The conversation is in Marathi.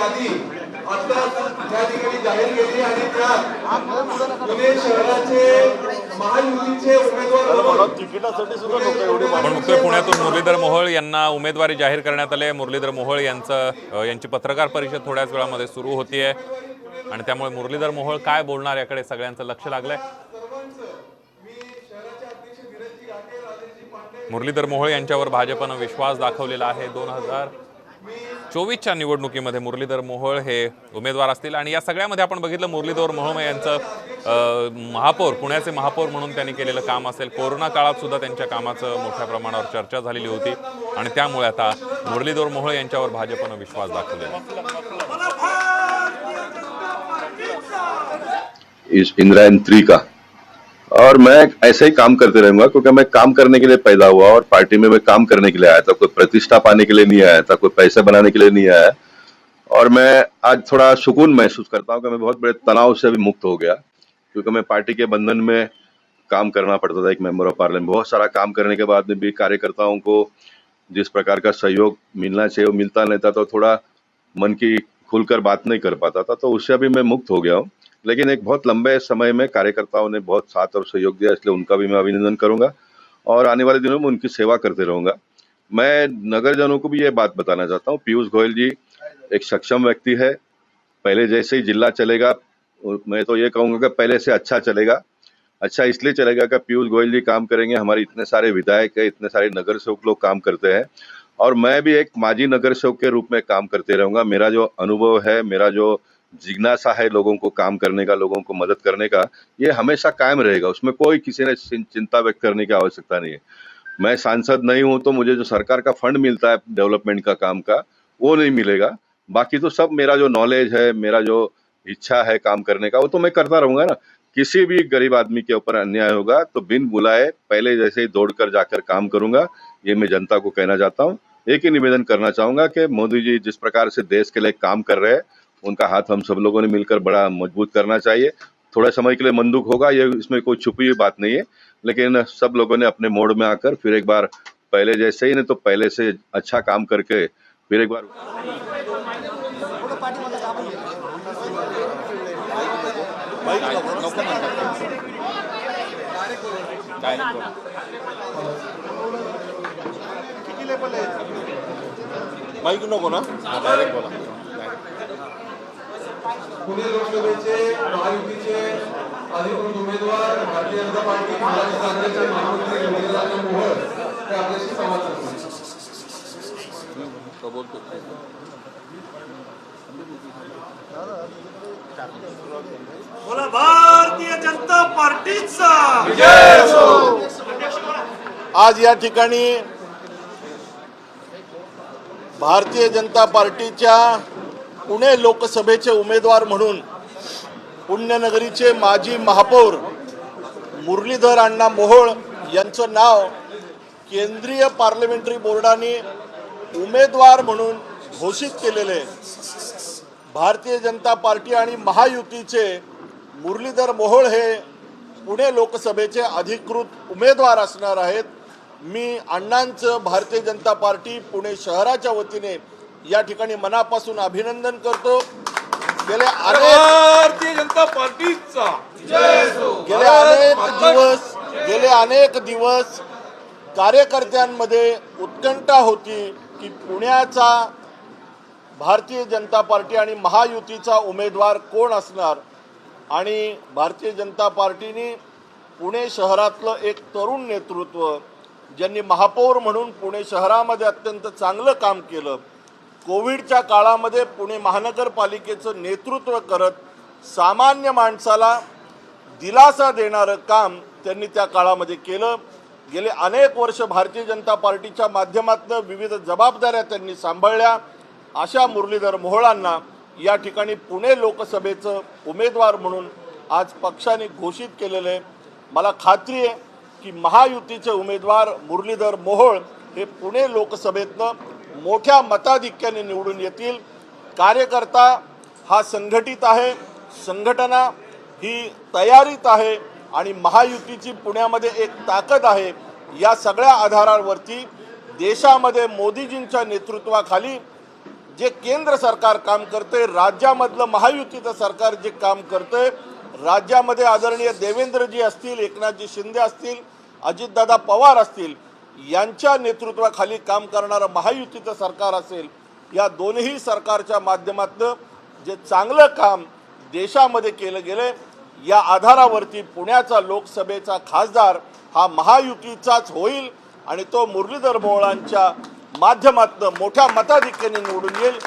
यादी आता त्या ठिकाणी जाहीर केली आणि त्यात पुणे शहराचे महायुतीचे उमेदवार पुण्यातून मुरलीधर मोहोळ यांना उमेदवारी जाहीर करण्यात आली मुरलीधर मोहोळ यांचं यांची पत्रकार परिषद थोड्याच वेळामध्ये सुरू होतीये. आणि त्यामुळे मुरलीधर मोहोळ काय बोलणार याकडे सगळ्यांचं लक्ष लागलंय. मुरलीधर मोहोळ यांच्यावर भाजपनं विश्वास दाखवलेला आहे. दोन हजार चोवीसच्या निवडणुकीमध्ये मुरलीधर मोहोळ हे उमेदवार असतील. आणि या सगळ्यामध्ये आपण बघितलं मुरलीधर मोहोळ यांचं महापौर पुण्याचे महापौर म्हणून त्यांनी केलेलं काम असेल. कोरोना काळात सुद्धा त्यांच्या कामाचं मोठ्या प्रमाणावर चर्चा झालेली होती. आणि त्यामुळे आता मुरलीधर मोहोळ यांच्यावर भाजपनं विश्वास दाखवलेला इस इंद्रायण थ्री का? और मैं ऐसे ही काम करते रहूँगा, क्योंकि मैं काम करने के लिए पैदा हुआ और पार्टी में मैं काम करने के लिए आया था। कोई प्रतिष्ठा पाने के लिए नहीं आया था, कोई पैसे बनाने के लिए नहीं आया। और मैं आज थोड़ा सुकून महसूस करता हूँ कि मैं बहुत बड़े तनाव से भी मुक्त हो गया, क्योंकि मैं पार्टी के बंधन में काम करना पड़ता था एक मेंबर ऑफ़ पार्लियामेंट। बहुत सारा काम करने के बाद में भी कार्यकर्ताओं को जिस प्रकार का सहयोग मिलना चाहिए, वो मिलता नहीं था तो थोड़ा मन की खुलकर बात नहीं कर पाता था तो उससे अभी मैं मुक्त हो गया हूँ। लेकिन एक बहुत लंबे समय में कार्यकर्ताओं ने बहुत साथ और सहयोग दिया, इसलिए उनका भी मैं अभिनंदन करूँगा और आने वाले दिनों में उनकी सेवा करते रहूँगा। मैं नगरजनों को भी ये बात बताना चाहता हूँ। पीयूष गोयल जी एक सक्षम व्यक्ति है। पहले जैसे ही जिला चलेगा मैं तो ये कहूँगा कि पहले से अच्छा चलेगा। अच्छा इसलिए चलेगा कि पीयूष गोयल जी काम करेंगे। हमारे इतने सारे विधायक है, इतने सारे नगर सेवक लोग काम करते हैं और मैं भी एक माजी नगर सेवक के रूप में काम करते रहूँगा। मेरा जो अनुभव है, मेरा जो जिज्ञासा है लोगों को, काम करने का, लोगों को मदद करने का, ये हमेशा कायम रहेगा। उसमें कोई किसी ने चिंता व्यक्त करने की आवश्यकता नहीं है। मैं सांसद नहीं हूँ तो मुझे जो सरकार का फंड मिलता है डेवलपमेंट का, काम का, वो नहीं मिलेगा। बाकी तो सब मेरा जो नॉलेज है, मेरा जो इच्छा है काम करने का, वो तो मैं करता रहूँगा ना। किसी भी गरीब आदमी के ऊपर अन्याय होगा तो बिन बुलाए पहले जैसे ही दौड़कर जाकर काम करूँगा, ये मैं जनता को कहना चाहता हूँ। एक ही निवेदन करना चाहूँगा कि मोदी जी जिस प्रकार से देश के लिए काम कर रहे हैं उनका हाथ हम सब लोगों ने मिलकर बड़ा मज़बूत करना चाहिए। थोड़ा समय के लिए मंदुक होगा ये इसमें कोई छुपी हुई बात नहीं है। लेकिन सब लोगों ने अपने मोड में आकर फिर एक बार पहले जैसे ही नहीं तो पहले से अच्छा काम करके फिर एक बार माईक नको ना डायरेक्ट बोला। पुणे लोकसभेचे महायुतीचे अधिकृत उमेदवार भारतीय जनता पार्टी महाराष्ट्र राज्याचे महामंत्री मुरलीधर मोहोळ हे आपल्याशी संवाद तो बोलतो बोला भारतीय जनता पार्टीचा! आज या ठिकाणी भारतीय जनता पार्टीच्या पुणे लोकसभेचे उमेदवार म्हणून पुण्यनगरीचे माजी महापौर मुरलीधर अण्णा मोहोळ यांचं नाव केंद्रीय पार्लमेंटरी बोर्डाने उमेदवार म्हणून घोषित केलेले. भारतीय जनता पार्टी आणि महायुतीचे मुरलीधर मोहोळ हे पुणे लोकसभेचे अधिकृत उमेदवार असणार आहेत. मी अण्णांचं भारतीय जनता पार्टी पुणे शहराच्या वतीने या ठिकाणी मनापासून अभिनंदन करतो. गेले अनेक भारतीय जनता पार्टीचा. गेले अनेक दिवस गेले अनेक दिवस कार्यकर्त्यांमध्ये उत्कंठा होती की पुण्याचा भारतीय जनता पार्टी आणि महायुतीचा उमेदवार कोण असणार? आणि भारतीय जनता पार्टीने पुणे शहरातलं एक तरुण नेतृत्व ज्यांनी महापौर म्हणून पुणे शहरामध्ये अत्यंत चांगलं काम केलं कोविडच्या काळामध्ये पुणे महानगरपालिकेचं नेतृत्व करत सामान्य माणसाला दिलासा देणारं काम त्यांनी त्या काळामध्ये केलं. गेले अनेक वर्ष भारतीय जनता पार्टीच्या माध्यमातून विविध जबाबदाऱ्या त्यांनी सांभाळल्या. अशा मुरलीधर मोहोळांना या ठिकाणी पुणे लोकसभेचं उमेदवार म्हणून आज पक्षाने घोषित केलेलं आहे. मला खात्री आहे की महायुतीचे उमेदवार मुरलीधर मोहोळ हे पुणे लोकसभेतनं मोठ्या मताधिक्याने निवडून येतील. कार्यकर्ता हा संघटित आहे. संघटना ही तयारीत आहे आणि महायुतीची पुण्यामध्ये एक ताकद आहे. या सगळ्या आधारावरती देशामध्ये मोदीजींच्या नेतृत्वाखाली जे केंद्र सरकार काम करते राज्यामधलं महायुतीचं सरकार जे काम करते राज्यामध्ये आदरणीय देवेंद्रजी असतील एकनाथजी शिंदे असतील अजितदादा पवार असतील यांच्या नेतृत्वाखाली काम करणारं महायुतीचं सरकार असेल या दोन्ही सरकारच्या माध्यमातून जे चांगलं काम देशामध्ये केलं गेलं या आधारावरती पुण्याचा लोकसभेचा खासदार हा महायुतीचाच होईल आणि तो मुरलीधर मोहोळांच्या माध्यमातून मोठ्या मताधिक्याने निवडून येईल.